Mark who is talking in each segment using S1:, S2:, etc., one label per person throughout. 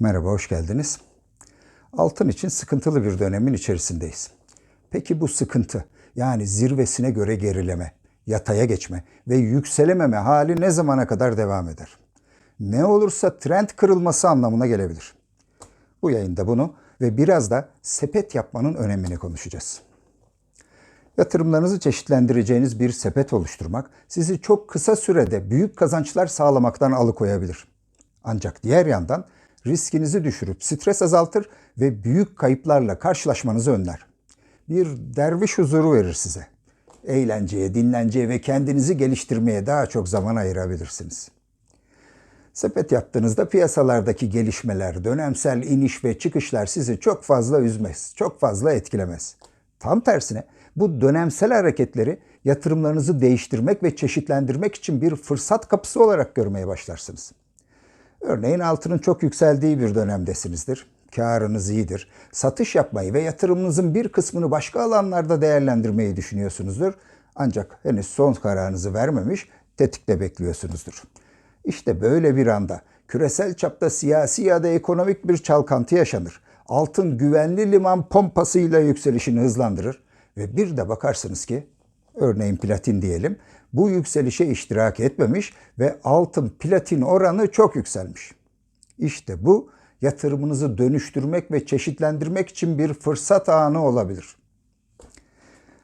S1: Merhaba, hoş geldiniz. Altın için sıkıntılı bir dönemin içerisindeyiz. Peki bu sıkıntı, yani zirvesine göre gerileme, yataya geçme ve yükselememe hali ne zamana kadar devam eder? Ne olursa trend kırılması anlamına gelebilir. Bu yayında bunu ve biraz da sepet yapmanın önemini konuşacağız. Yatırımlarınızı çeşitlendireceğiniz bir sepet oluşturmak sizi çok kısa sürede büyük kazançlar sağlamaktan alıkoyabilir. Ancak diğer yandan riskinizi düşürüp stres azaltır ve büyük kayıplarla karşılaşmanızı önler. Bir derviş huzuru verir size. Eğlenceye, dinlenceye ve kendinizi geliştirmeye daha çok zaman ayırabilirsiniz. Sepet yaptığınızda piyasalardaki gelişmeler, dönemsel iniş ve çıkışlar sizi çok fazla üzmez, çok fazla etkilemez. Tam tersine bu dönemsel hareketleri yatırımlarınızı değiştirmek ve çeşitlendirmek için bir fırsat kapısı olarak görmeye başlarsınız. Örneğin altının çok yükseldiği bir dönemdesinizdir. Karınız iyidir. Satış yapmayı ve yatırımınızın bir kısmını başka alanlarda değerlendirmeyi düşünüyorsunuzdur. Ancak henüz son kararınızı vermemiş, tetikte bekliyorsunuzdur. İşte böyle bir anda küresel çapta siyasi ya da ekonomik bir çalkantı yaşanır. Altın güvenli liman pompasıyla yükselişini hızlandırır ve bir de bakarsınız ki örneğin platin diyelim bu yükselişe iştirak etmemiş ve altın platin oranı çok yükselmiş. İşte bu yatırımınızı dönüştürmek ve çeşitlendirmek için bir fırsat anı olabilir.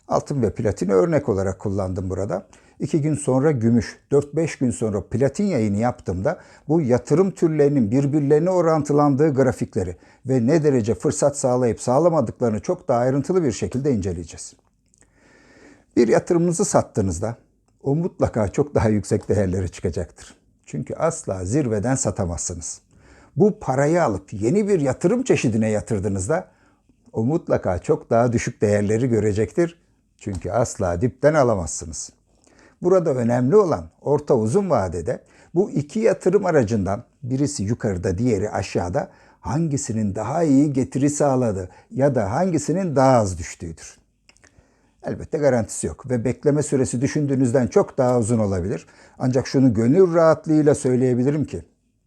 S1: Altın ve platini örnek olarak kullandım burada. İki gün sonra gümüş, 4-5 gün sonra platin yayını yaptığımda bu yatırım türlerinin birbirlerine orantılandığı grafikleri ve ne derece fırsat sağlayıp sağlamadıklarını çok daha ayrıntılı bir şekilde inceleyeceğiz. Bir yatırımınızı sattığınızda o mutlaka çok daha yüksek değerlere çıkacaktır. Çünkü asla zirveden satamazsınız. Bu parayı alıp yeni bir yatırım çeşidine yatırdığınızda o mutlaka çok daha düşük değerleri görecektir. Çünkü asla dipten alamazsınız. Burada önemli olan orta uzun vadede bu iki yatırım aracından birisi yukarıda diğeri aşağıda hangisinin daha iyi getiri sağladı ya da hangisinin daha az düştüğüdür. Elbette garantisi yok ve bekleme süresi düşündüğünüzden çok daha uzun olabilir. Ancak şunu gönül rahatlığıyla söyleyebilirim ki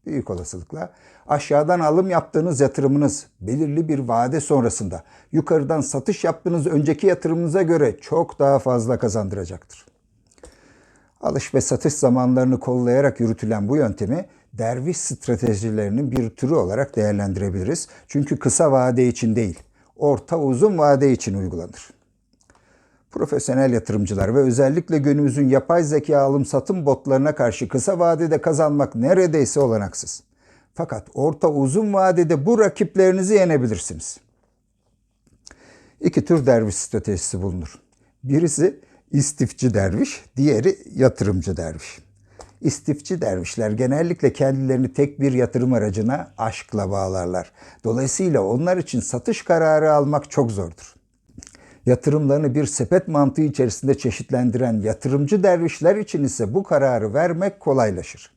S1: büyük olasılıkla aşağıdan alım yaptığınız yatırımınız belirli bir vade sonrasında yukarıdan satış yaptığınız önceki yatırımınıza göre çok daha fazla kazandıracaktır. Alış ve satış zamanlarını kollayarak yürütülen bu yöntemi derviş stratejilerinin bir türü olarak değerlendirebiliriz. Çünkü kısa vade için değil, orta uzun vade için uygulanır. Profesyonel yatırımcılar ve özellikle günümüzün yapay zeka alım satım botlarına karşı kısa vadede kazanmak neredeyse olanaksız. Fakat orta uzun vadede bu rakiplerinizi yenebilirsiniz. İki tür derviş stratejisi bulunur. Birisi istifçi derviş, diğeri yatırımcı derviş. İstifçi dervişler genellikle kendilerini tek bir yatırım aracına aşkla bağlarlar. Dolayısıyla onlar için satış kararı almak çok zordur. Yatırımlarını bir sepet mantığı içerisinde çeşitlendiren yatırımcı dervişler için ise bu kararı vermek kolaylaşır.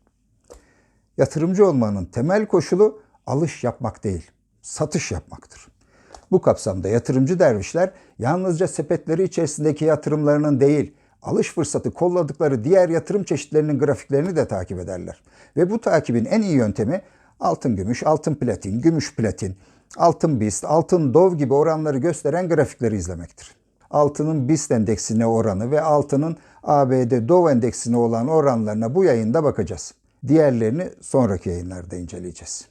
S1: Yatırımcı olmanın temel koşulu alış yapmak değil, satış yapmaktır. Bu kapsamda yatırımcı dervişler yalnızca sepetleri içerisindeki yatırımlarının değil, alış fırsatı kolladıkları diğer yatırım çeşitlerinin grafiklerini de takip ederler. Ve bu takibin en iyi yöntemi altın gümüş, altın platin, gümüş platin, altın BIST, altın DOV gibi oranları gösteren grafikleri izlemektir. Altının BIST endeksine oranı ve altının ABD DOV endeksine olan oranlarına bu yayında bakacağız. Diğerlerini sonraki yayınlarda inceleyeceğiz.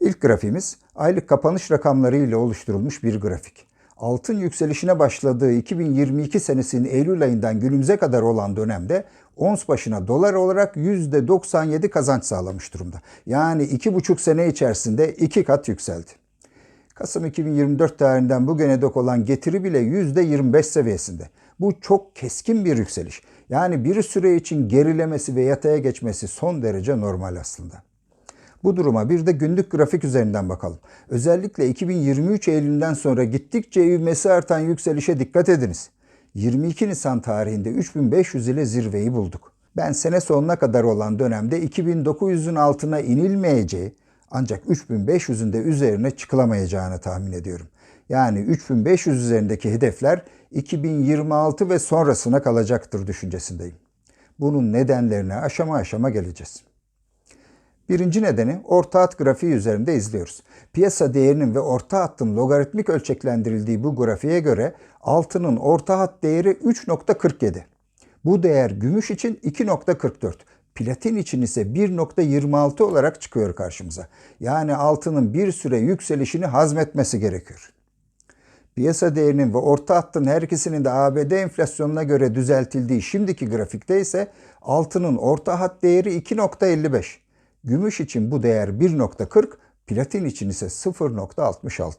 S1: İlk grafiğimiz aylık kapanış rakamları ile oluşturulmuş bir grafik. Altın yükselişine başladığı 2022 senesinin Eylül ayından günümüze kadar olan dönemde ons başına dolar olarak %97 kazanç sağlamış durumda. Yani 2,5 sene içerisinde 2 kat yükseldi. Kasım 2024 tarihinden bugüne dek olan getiri bile %25 seviyesinde. Bu çok keskin bir yükseliş. Yani bir süre için gerilemesi ve yataya geçmesi son derece normal aslında. Bu duruma bir de günlük grafik üzerinden bakalım. Özellikle 2023 Eylül'den sonra gittikçe ivmesi artan yükselişe dikkat ediniz. 22 Nisan tarihinde 3500 ile zirveyi bulduk. Ben sene sonuna kadar olan dönemde 2900'ün altına inilmeyeceği ancak 3500'ün de üzerine çıkılamayacağını tahmin ediyorum. Yani 3500 üzerindeki hedefler 2026 ve sonrasına kalacaktır düşüncesindeyim. Bunun nedenlerine aşama aşama geleceğiz. Birinci nedeni orta hat grafiği üzerinde izliyoruz. Piyasa değerinin ve orta hattın logaritmik ölçeklendirildiği bu grafiğe göre altının orta hat değeri 3.47. Bu değer gümüş için 2.44. Platin için ise 1.26 olarak çıkıyor karşımıza. Yani altının bir süre yükselişini hazmetmesi gerekiyor. Piyasa değerinin ve orta hattın her ikisinin de ABD enflasyonuna göre düzeltildiği şimdiki grafikte ise altının orta hat değeri 2.55. Gümüş için bu değer 1.40, platin için ise 0.66.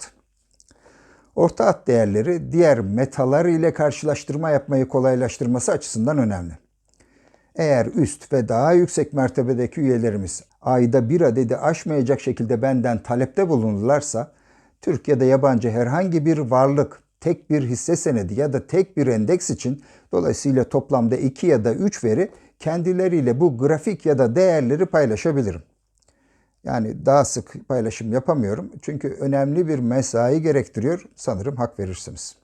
S1: Orta hat değerleri diğer metaller ile karşılaştırma yapmayı kolaylaştırması açısından önemli. Eğer üst ve daha yüksek mertebedeki üyelerimiz ayda bir adedi aşmayacak şekilde benden talepte bulunurlarsa, Türkiye'de yabancı herhangi bir varlık, tek bir hisse senedi ya da tek bir endeks için dolayısıyla toplamda 2 ya da 3 veri kendileriyle bu grafik ya da değerleri paylaşabilirim. Yani daha sık paylaşım yapamıyorum çünkü önemli bir mesai gerektiriyor. Sanırım hak verirsiniz.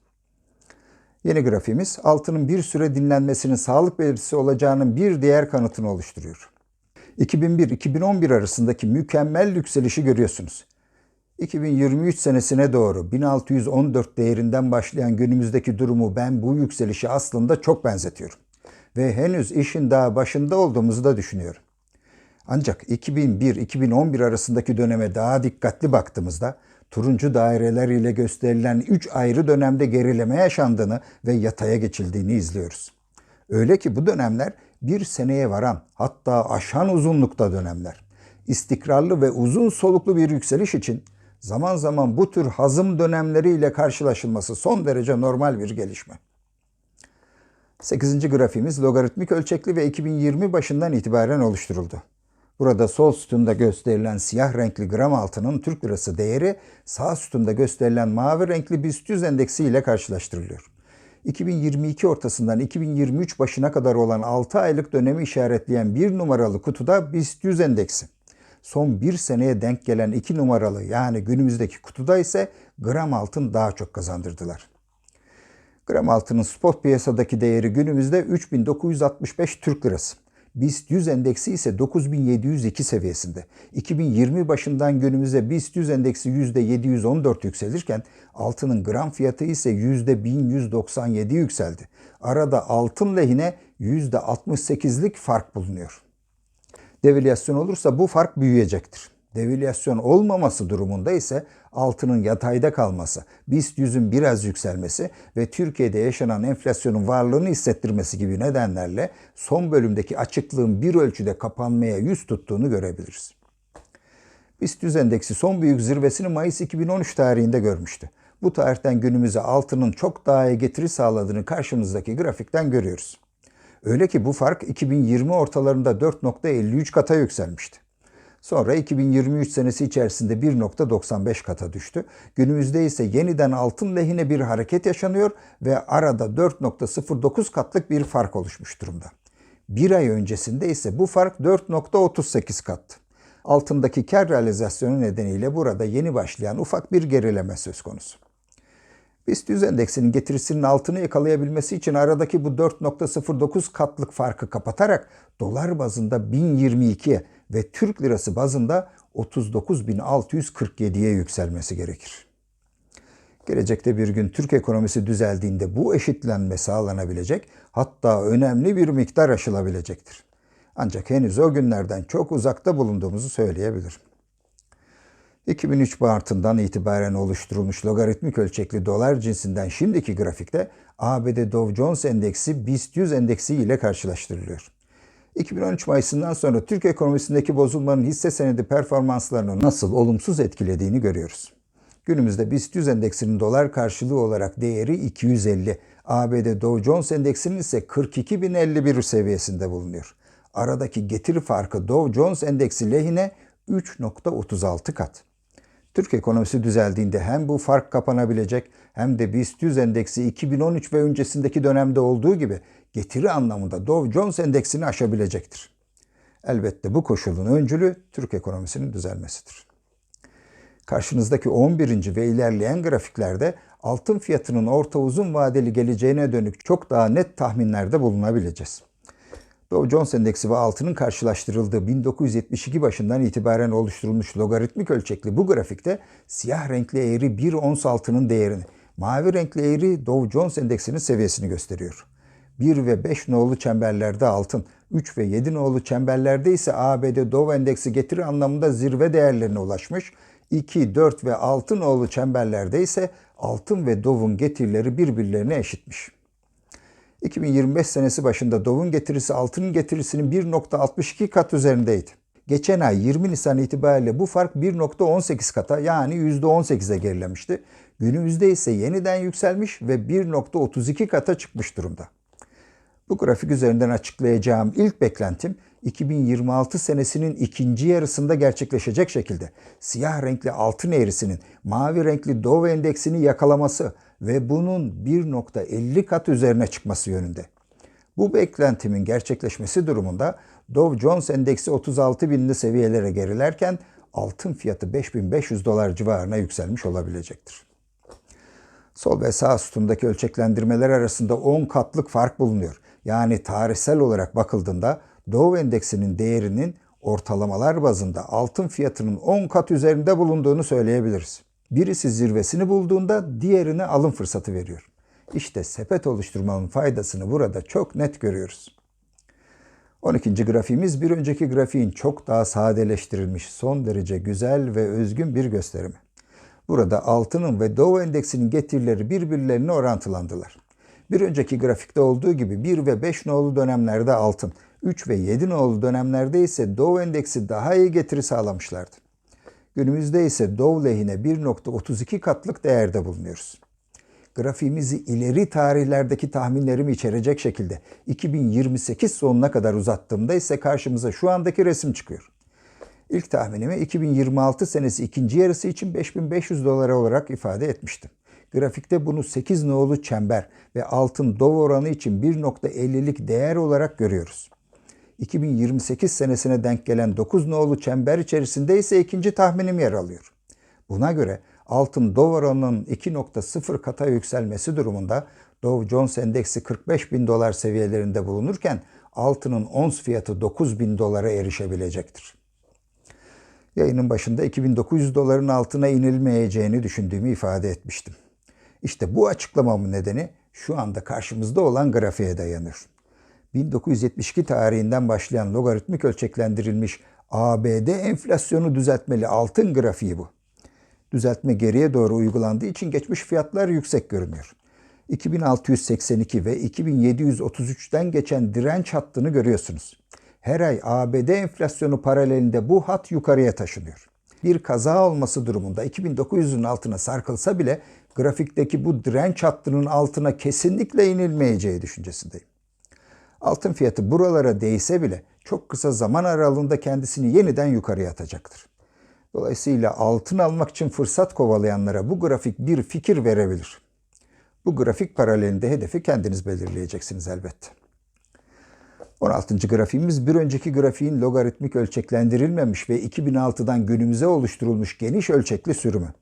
S1: Yeni grafiğimiz altının bir süre dinlenmesinin sağlık belirtisi olacağının bir diğer kanıtını oluşturuyor. 2001-2011 arasındaki mükemmel yükselişi görüyorsunuz. 2023 senesine doğru 1614 değerinden başlayan günümüzdeki durumu ben bu yükselişi aslında çok benzetiyorum. Ve henüz işin daha başında olduğumuzu da düşünüyorum. Ancak 2001-2011 arasındaki döneme daha dikkatli baktığımızda turuncu daireler ile gösterilen 3 ayrı dönemde gerileme yaşandığını ve yataya geçildiğini izliyoruz. Öyle ki bu dönemler bir seneye varan hatta aşan uzunlukta dönemler. İstikrarlı ve uzun soluklu bir yükseliş için zaman zaman bu tür hazım dönemleriyle karşılaşılması son derece normal bir gelişme. 8. grafiğimiz logaritmik ölçekli ve 2020 başından itibaren oluşturuldu. Burada sol sütunda gösterilen siyah renkli gram altının Türk lirası değeri sağ sütunda gösterilen mavi renkli BIST 100 endeksi ile karşılaştırılıyor. 2022 ortasından 2023 başına kadar olan 6 aylık dönemi işaretleyen bir numaralı kutuda BIST 100 endeksi. Son bir seneye denk gelen 2 numaralı yani günümüzdeki kutuda ise gram altın daha çok kazandırdılar. Gram altının spot piyasadaki değeri günümüzde 3965 Türk lirası. BIST 100 endeksi ise 9702 seviyesinde. 2020 başından günümüze BIST 100 endeksi %714 yükselirken altının gram fiyatı ise %1197 yükseldi. Arada altın lehine %68'lik fark bulunuyor. Devalüasyon olursa bu fark büyüyecektir. Devalüasyon olmaması durumunda ise altının yatayda kalması, BIST 100'ün biraz yükselmesi ve Türkiye'de yaşanan enflasyonun varlığını hissettirmesi gibi nedenlerle son bölümdeki açıklığın bir ölçüde kapanmaya yüz tuttuğunu görebiliriz. BIST 100 endeksi son büyük zirvesini Mayıs 2013 tarihinde görmüştü. Bu tarihten günümüze altının çok daha iyi getiri sağladığını karşımızdaki grafikten görüyoruz. Öyle ki bu fark 2020 ortalarında 4.53 kata yükselmişti. Sonra 2023 senesi içerisinde 1.95 kata düştü. Günümüzde ise yeniden altın lehine bir hareket yaşanıyor ve arada 4.09 katlık bir fark oluşmuş durumda. Bir ay öncesinde ise bu fark 4.38 kattı. Altındaki kar realizasyonu nedeniyle burada yeni başlayan ufak bir gerileme söz konusu. BIST 100 endeksinin getirisinin altını yakalayabilmesi için aradaki bu 4.09 katlık farkı kapatarak dolar bazında 1022'ye ve Türk lirası bazında 39.647'ye yükselmesi gerekir. Gelecekte bir gün Türk ekonomisi düzeldiğinde bu eşitlenme sağlanabilecek, hatta önemli bir miktar aşılabilecektir. Ancak henüz o günlerden çok uzakta bulunduğumuzu söyleyebilirim. 2003 Mart'ından itibaren oluşturulmuş logaritmik ölçekli dolar cinsinden şimdiki grafikte ABD Dow Jones Endeksi BIST 100 endeksi ile karşılaştırılıyor. 2013 Mayıs'ından sonra Türk ekonomisindeki bozulmanın hisse senedi performanslarını nasıl olumsuz etkilediğini görüyoruz. Günümüzde BIST 100 endeksinin dolar karşılığı olarak değeri 250, ABD Dow Jones endeksinin ise 42.051 seviyesinde bulunuyor. Aradaki getiri farkı Dow Jones endeksi lehine 3.36 kat. Türk ekonomisi düzeldiğinde hem bu fark kapanabilecek hem de BIST 100 endeksi 2013 ve öncesindeki dönemde olduğu gibi getiri anlamında Dow Jones endeksini aşabilecektir. Elbette bu koşulun öncülü Türk ekonomisinin düzelmesidir. Karşınızdaki 11. ve ilerleyen grafiklerde altın fiyatının orta uzun vadeli geleceğine dönük çok daha net tahminlerde bulunabileceğiz. Dow Jones Endeksi ve altının karşılaştırıldığı 1972 başından itibaren oluşturulmuş logaritmik ölçekli bu grafikte siyah renkli eğri 1 ons altının değerini, mavi renkli eğri Dow Jones Endeksinin seviyesini gösteriyor. 1 ve 5 nolu çemberlerde altın, 3 ve 7 nolu çemberlerde ise ABD Dow Endeksi getiri anlamında zirve değerlerine ulaşmış, 2, 4 ve 6 nolu çemberlerde ise altın ve Dow'un getirileri birbirlerine eşitmiş. 2025 senesi başında Dow'un getirisi altının getirisinin 1.62 kat üzerindeydi. Geçen ay 20 Nisan itibariyle bu fark 1.18 kata yani %18'e gerilemişti. Günümüzde ise yeniden yükselmiş ve 1.32 kata çıkmış durumda. Bu grafik üzerinden açıklayacağım ilk beklentim 2026 senesinin ikinci yarısında gerçekleşecek şekilde siyah renkli altın eğrisinin mavi renkli Dow endeksini yakalaması ve bunun 1.50 kat üzerine çıkması yönünde. Bu beklentimin gerçekleşmesi durumunda Dow Jones endeksi 36 binli seviyelere gerilerken altın fiyatı 5500 dolar civarına yükselmiş olabilecektir. Sol ve sağ sütundaki ölçeklendirmeler arasında 10 katlık fark bulunuyor. Yani tarihsel olarak bakıldığında Dow endeksinin değerinin ortalamalar bazında altın fiyatının 10 kat üzerinde bulunduğunu söyleyebiliriz. Birisi zirvesini bulduğunda diğerine alım fırsatı veriyor. İşte sepet oluşturmanın faydasını burada çok net görüyoruz. 12. grafiğimiz bir önceki grafiğin çok daha sadeleştirilmiş, son derece güzel ve özgün bir gösterimi. Burada altının ve Dow endeksinin getirileri birbirlerine orantılandılar. Bir önceki grafikte olduğu gibi 1 ve 5 nolu dönemlerde altın, 3 ve 7 nolu dönemlerde ise Dow endeksi daha iyi getiri sağlamışlardı. Günümüzde ise Dow lehine 1.32 katlık değerde bulunuyoruz. Grafiğimizi ileri tarihlerdeki tahminlerimi içerecek şekilde 2028 sonuna kadar uzattığımda ise karşımıza şu andaki resim çıkıyor. İlk tahminimi 2026 senesi ikinci yarısı için 5500 dolar olarak ifade etmiştim. Grafikte bunu 8 nolu çember ve altın dov oranı için 1.50'lik değer olarak görüyoruz. 2028 senesine denk gelen 9 nolu çember içerisinde ise ikinci tahminim yer alıyor. Buna göre altın dov oranının 2.0 kata yükselmesi durumunda Dow Jones Endeksi 45 bin dolar seviyelerinde bulunurken altının ons fiyatı 9 bin dolara erişebilecektir. Yayının başında 2900 doların altına inilmeyeceğini düşündüğümü ifade etmiştim. İşte bu açıklamamın nedeni şu anda karşımızda olan grafiğe dayanır. 1972 tarihinden başlayan logaritmik ölçeklendirilmiş ABD enflasyonu düzeltmeli altın grafiği bu. Düzeltme geriye doğru uygulandığı için geçmiş fiyatlar yüksek görünüyor. 2682 ve 2733'ten geçen direnç hattını görüyorsunuz. Her ay ABD enflasyonu paralelinde bu hat yukarıya taşınıyor. Bir kaza olması durumunda 2900'ün altına sarkılsa bile grafikteki bu direnç hattının altına kesinlikle inilmeyeceği düşüncesindeyim. Altın fiyatı buralara değse bile çok kısa zaman aralığında kendisini yeniden yukarıya atacaktır. Dolayısıyla altın almak için fırsat kovalayanlara bu grafik bir fikir verebilir. Bu grafik paralelinde hedefi kendiniz belirleyeceksiniz elbette. 16. grafiğimiz bir önceki grafiğin logaritmik ölçeklendirilmemiş ve 2006'dan günümüze oluşturulmuş geniş ölçekli sürümü.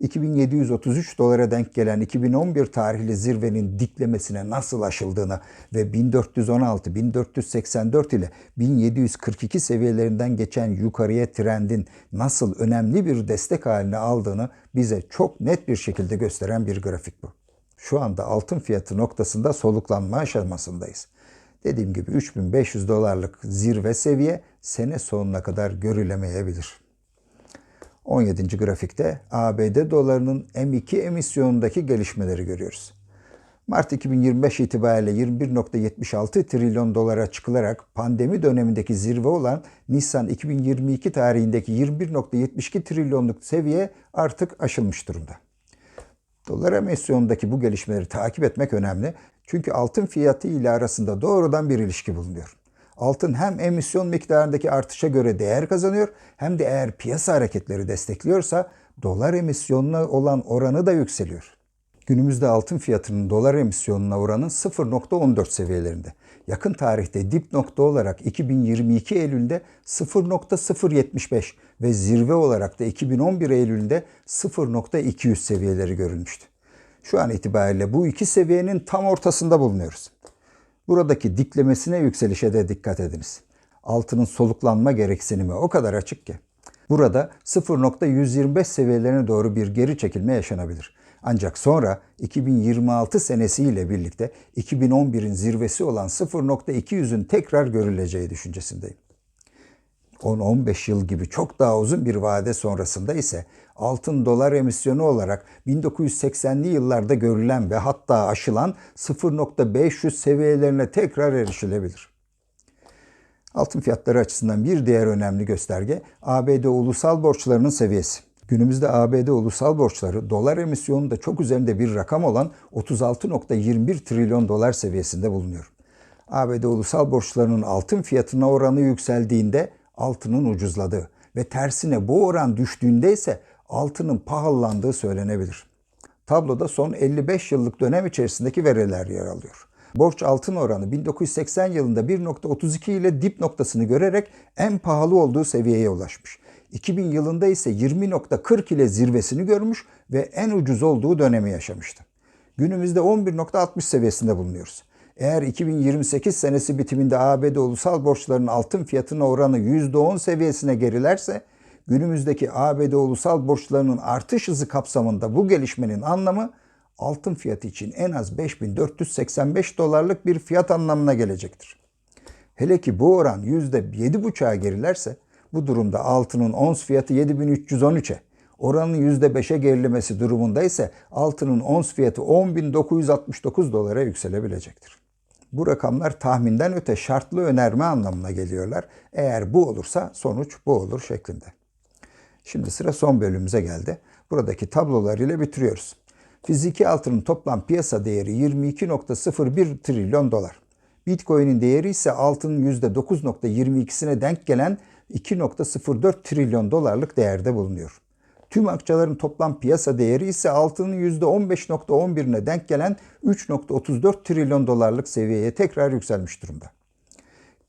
S1: 2733 dolara denk gelen 2011 tarihli zirvenin diklemesine nasıl aşıldığını ve 1416-1484 ile 1742 seviyelerinden geçen yukarıya trendin nasıl önemli bir destek haline aldığını bize çok net bir şekilde gösteren bir grafik bu. Şu anda altın fiyatı noktasında soluklanma aşamasındayız. Dediğim gibi 3500 dolarlık zirve seviye sene sonuna kadar görülemeyebilir. 17. grafikte ABD dolarının M2 emisyonundaki gelişmeleri görüyoruz. Mart 2025 itibariyle 21.76 trilyon dolara çıkılarak pandemi dönemindeki zirve olan Nisan 2022 tarihindeki 21.72 trilyonluk seviye artık aşılmış durumda. Dolar emisyonundaki bu gelişmeleri takip etmek önemli. Çünkü altın fiyatı ile arasında doğrudan bir ilişki bulunuyor. Altın hem emisyon miktarındaki artışa göre değer kazanıyor hem de eğer piyasa hareketleri destekliyorsa dolar emisyonuna olan oranı da yükseliyor. Günümüzde altın fiyatının dolar emisyonuna oranı 0.14 seviyelerinde. Yakın tarihte dip nokta olarak 2022 Eylül'de 0.075 ve zirve olarak da 2011 Eylül'de 0.200 seviyeleri görülmüştü. Şu an itibariyle bu iki seviyenin tam ortasında bulunuyoruz. Buradaki diklemesine yükselişe de dikkat ediniz. Altının soluklanma gereksinimi o kadar açık ki. Burada 0.125 seviyelerine doğru bir geri çekilme yaşanabilir. Ancak sonra 2026 senesiyle birlikte 2011'in zirvesi olan 0.200'ün tekrar görüleceği düşüncesindeyim. 10-15 yıl gibi çok daha uzun bir vade sonrasında ise altın dolar emisyonu olarak 1980'li yıllarda görülen ve hatta aşılan 0.500 seviyelerine tekrar erişilebilir. Altın fiyatları açısından bir diğer önemli gösterge ABD ulusal borçlarının seviyesi. Günümüzde ABD ulusal borçları dolar emisyonunda çok üzerinde bir rakam olan 36.21 trilyon dolar seviyesinde bulunuyor. ABD ulusal borçlarının altın fiyatına oranı yükseldiğinde altının ucuzladığı ve tersine bu oran düştüğünde ise altının pahalandığı söylenebilir. Tabloda son 55 yıllık dönem içerisindeki veriler yer alıyor. Borç altın oranı 1980 yılında 1.32 ile dip noktasını görerek en pahalı olduğu seviyeye ulaşmış. 2000 yılında ise 20.40 ile zirvesini görmüş ve en ucuz olduğu dönemi yaşamıştı. Günümüzde 11.60 seviyesinde bulunuyoruz. Eğer 2028 senesi bitiminde ABD ulusal borçlarının altın fiyatına oranı %10 seviyesine gerilerse günümüzdeki ABD ulusal borçlarının artış hızı kapsamında bu gelişmenin anlamı altın fiyatı için en az 5485 dolarlık bir fiyat anlamına gelecektir. Hele ki bu oran %7,5'a gerilerse bu durumda altının ons fiyatı 7313'e, oranın %5'e gerilemesi durumunda ise altının ons fiyatı 10.969 dolara yükselebilecektir. Bu rakamlar tahminden öte şartlı önerme anlamına geliyorlar. Eğer bu olursa sonuç bu olur şeklinde. Şimdi sıra son bölümümüze geldi. Buradaki tablolar ile bitiriyoruz. Fiziki altının toplam piyasa değeri 22.01 trilyon dolar. Bitcoin'in değeri ise altının %9.22'sine denk gelen 2.04 trilyon dolarlık değerde bulunuyor. Tüm akçaların toplam piyasa değeri ise altının %15.11'ine denk gelen 3.34 trilyon dolarlık seviyeye tekrar yükselmiş durumda.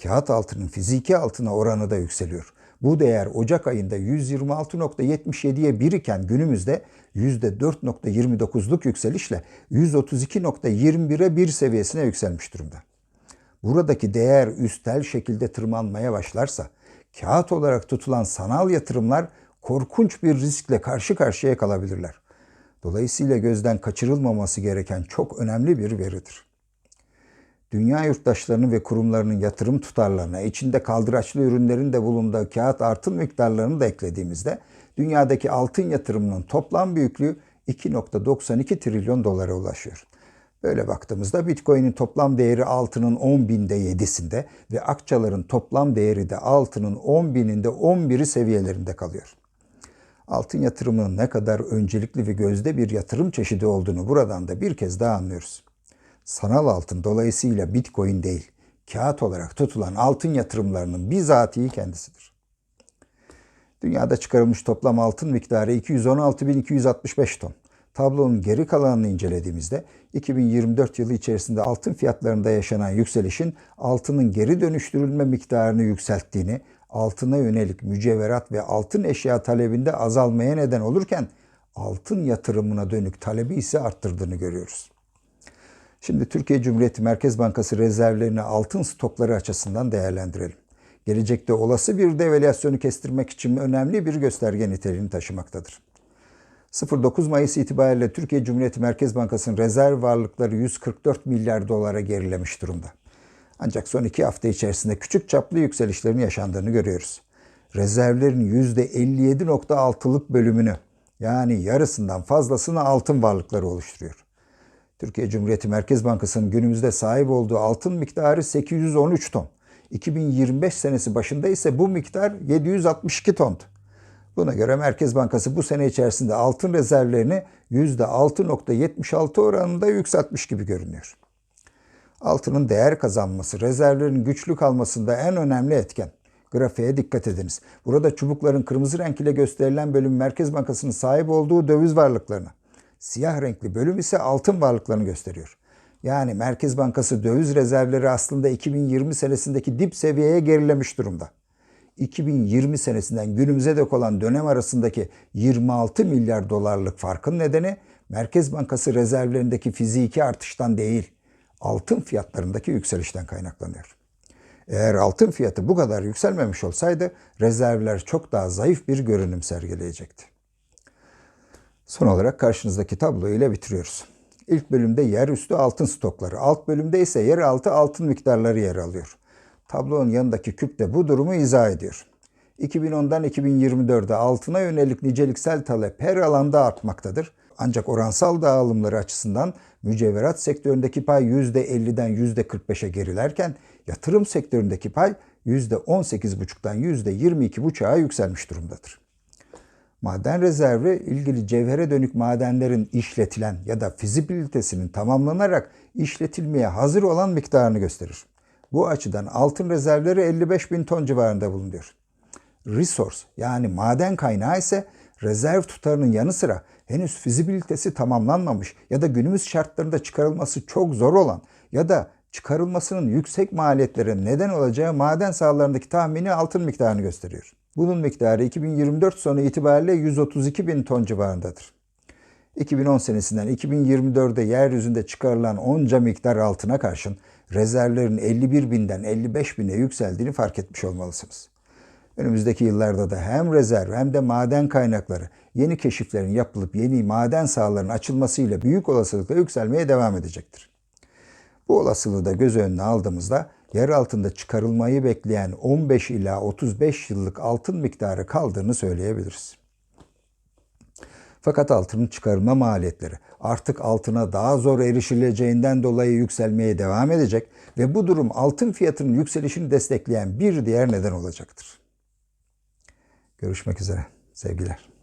S1: Kağıt altının fiziki altına oranı da yükseliyor. Bu değer Ocak ayında 126.77'ye 1 iken günümüzde %4.29'luk yükselişle 132.21'e 1 seviyesine yükselmiş durumda. Buradaki değer üstel şekilde tırmanmaya başlarsa kağıt olarak tutulan sanal yatırımlar korkunç bir riskle karşı karşıya kalabilirler. Dolayısıyla gözden kaçırılmaması gereken çok önemli bir veridir. Dünya yurttaşlarının ve kurumlarının yatırım tutarlarına, içinde kaldıraçlı ürünlerin de bulunduğu kağıt artın miktarlarını da eklediğimizde dünyadaki altın yatırımının toplam büyüklüğü 2.92 trilyon dolara ulaşıyor. Böyle baktığımızda Bitcoin'in toplam değeri altının 10 binde 7'sinde ve akçaların toplam değeri de altının 10 bininde 11'i seviyelerinde kalıyor. Altın yatırımının ne kadar öncelikli ve gözde bir yatırım çeşidi olduğunu buradan da bir kez daha anlıyoruz. Sanal altın dolayısıyla Bitcoin değil, kağıt olarak tutulan altın yatırımlarının bizatihi kendisidir. Dünyada çıkarılmış toplam altın miktarı 216.265 ton. Tablonun geri kalanını incelediğimizde 2024 yılı içerisinde altın fiyatlarında yaşanan yükselişin altının geri dönüştürülme miktarını yükselttiğini, altına yönelik mücevherat ve altın eşya talebinde azalmaya neden olurken altın yatırımına dönük talebi ise arttırdığını görüyoruz. Şimdi Türkiye Cumhuriyeti Merkez Bankası rezervlerini altın stokları açısından değerlendirelim. Gelecekte olası bir devalüasyonu kestirmek için önemli bir gösterge niteliğini taşımaktadır. 09 Mayıs itibariyle Türkiye Cumhuriyeti Merkez Bankası'nın rezerv varlıkları 144 milyar dolara gerilemiş durumda. Ancak son iki hafta içerisinde küçük çaplı yükselişlerin yaşandığını görüyoruz. Rezervlerin %57.6'lık bölümünü yani yarısından fazlasını altın varlıkları oluşturuyor. Türkiye Cumhuriyeti Merkez Bankası'nın günümüzde sahip olduğu altın miktarı 813 ton. 2025 senesi başında ise bu miktar 762 tondu. Buna göre Merkez Bankası bu sene içerisinde altın rezervlerini %6.76 oranında yükseltmiş gibi görünüyor. Altının değer kazanması, rezervlerin güçlü kalmasında en önemli etken. Grafiğe dikkat ediniz. Burada çubukların kırmızı renk ile gösterilen bölüm Merkez Bankası'nın sahip olduğu döviz varlıklarına. Siyah renkli bölüm ise altın varlıklarını gösteriyor. Yani Merkez Bankası döviz rezervleri aslında 2020 senesindeki dip seviyeye gerilemiş durumda. 2020 senesinden günümüze dek olan dönem arasındaki 26 milyar dolarlık farkın nedeni Merkez Bankası rezervlerindeki fiziki artıştan değil, altın fiyatlarındaki yükselişten kaynaklanıyor. Eğer altın fiyatı bu kadar yükselmemiş olsaydı rezervler çok daha zayıf bir görünüm sergileyecekti. Son olarak karşınızdaki tablo ile bitiriyoruz. İlk bölümde yer üstü altın stokları, alt bölümde ise yer altı altın miktarları yer alıyor. Tablonun yanındaki küp de bu durumu izah ediyor. 2010'dan 2024'de altına yönelik niceliksel talep her alanda artmaktadır. Ancak oransal dağılımları açısından mücevherat sektöründeki pay %50'den %45'e gerilerken yatırım sektöründeki pay %18,5'dan %22,5'a yükselmiş durumdadır. Maden rezervi ilgili cevhere dönük madenlerin işletilen ya da fizibilitesinin tamamlanarak işletilmeye hazır olan miktarını gösterir. Bu açıdan altın rezervleri 55 bin ton civarında bulunuyor. Resource yani maden kaynağı ise rezerv tutarının yanı sıra henüz fizibilitesi tamamlanmamış ya da günümüz şartlarında çıkarılması çok zor olan ya da çıkarılmasının yüksek maliyetlere neden olacağı maden sahalarındaki tahmini altın miktarını gösteriyor. Bunun miktarı 2024 sonu itibariyle 132 bin ton civarındadır. 2010 senesinden 2024'de yeryüzünde çıkarılan onca miktar altına karşın rezervlerin 51 binden 55 bine yükseldiğini fark etmiş olmalısınız. Önümüzdeki yıllarda da hem rezerv hem de maden kaynakları yeni keşiflerin yapılıp yeni maden sahalarının açılmasıyla büyük olasılıkla yükselmeye devam edecektir. Bu olasılığı da göz önüne aldığımızda yer altında çıkarılmayı bekleyen 15 ila 35 yıllık altın miktarı kaldığını söyleyebiliriz. Fakat altının çıkarılma maliyetleri artık altına daha zor erişileceğinden dolayı yükselmeye devam edecek ve bu durum altın fiyatının yükselişini destekleyen bir diğer neden olacaktır. Görüşmek üzere. Sevgiler.